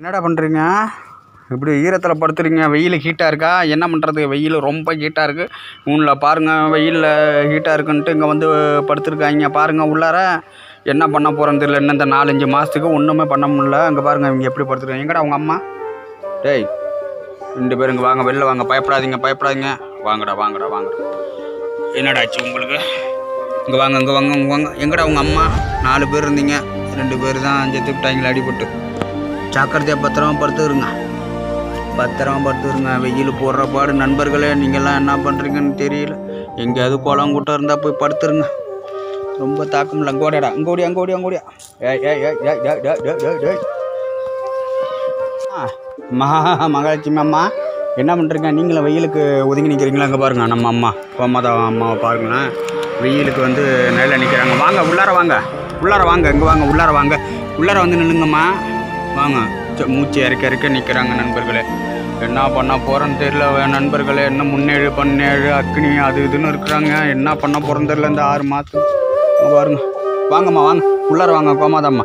என்னடா பண்ணுறீங்க இப்படி ஈரத்தில் படுத்துறீங்க. வெயில் ஹீட்டாக இருக்கா? என்ன பண்ணுறது வெயில் ரொம்ப ஹீட்டாக இருக்குது ஊனில் பாருங்கள் வெயிலில் ஹீட்டாக இருக்குன்ட்டு இங்கே வந்து படுத்துருக்காங்க. பாருங்கள் உள்ளார என்ன பண்ண போகிறேன் தெரியல. இன்னும் இந்த நாலஞ்சு மாதத்துக்கு ஒன்றுமே பண்ண முடியல. அங்கே பாருங்கள் இவங்க எப்படி படுத்துருக்காங்க. எங்கடா அவங்க அம்மா? டேய் ரெண்டு பேரும் இங்கே வாங்க. வெளில வாங்க. பயப்படாதீங்க பயப்படாதீங்க. வாங்கடா வாங்கடா வாங்கடா. என்னடா ஆச்சு உங்களுக்கு? இங்கே வாங்க இங்கே வாங்க இங்கே வாங்க. எங்கடா உங்கள் அம்மா? நாலு பேர் இருந்தீங்க. ரெண்டு பேர் தான் செத்து விட்டாங்களே அடிபட்டு. ஜாக்கிரதையாக பத்திரமா படுத்துருங்க பத்திரமா படுத்துருங்க வெயில் போடுற பாடு நண்பர்களே நீங்கள்லாம் என்ன பண்ணுறீங்கன்னு தெரியல. எங்கேயாவது குளம் கூட்டம் இருந்தால் போய் படுத்துருங்க ரொம்ப தாக்கம் இல்லை. அங்கே ஓடியாடா. அங்கே அங்கோடியா ஏய் ஏய் ஏய் ஏய் ஏய் ஏய் ஏய் ஏய் மகா மகாலட்சுமி அம்மா என்ன பண்ணுறீங்க நீங்களும் வெயிலுக்கு ஒதுங்கி நிற்கிறீங்களா அங்கே பாருங்கள் நம்ம அம்மா. கோமாதா அம்மாவை பாருங்களேன். வெயிலுக்கு வந்து நிழல்ல நிற்கிறாங்க வாங்க உள்ளார வாங்க. உள்ளார வாங்க இங்கே வாங்க உள்ளார வாங்க. உள்ளார வந்து நில்லுங்கம்மா. வாங்க. மூச்சு இறக்க இறக்க நிற்கிறாங்க நண்பர்களே. என்ன பண்ண போகிறேன்னு தெரியல. நண்பர்களே என்ன முன்னேழு பன்னேழு அக்னி அது இதுன்னு இருக்கிறாங்க. என்ன பண்ண போகிறேன்னு தெரியல. இந்த ஆறு மாதம் பாருங்க. வாங்கம்மா வாங்க. உள்ளார வாங்க. கோமாதாம்மா.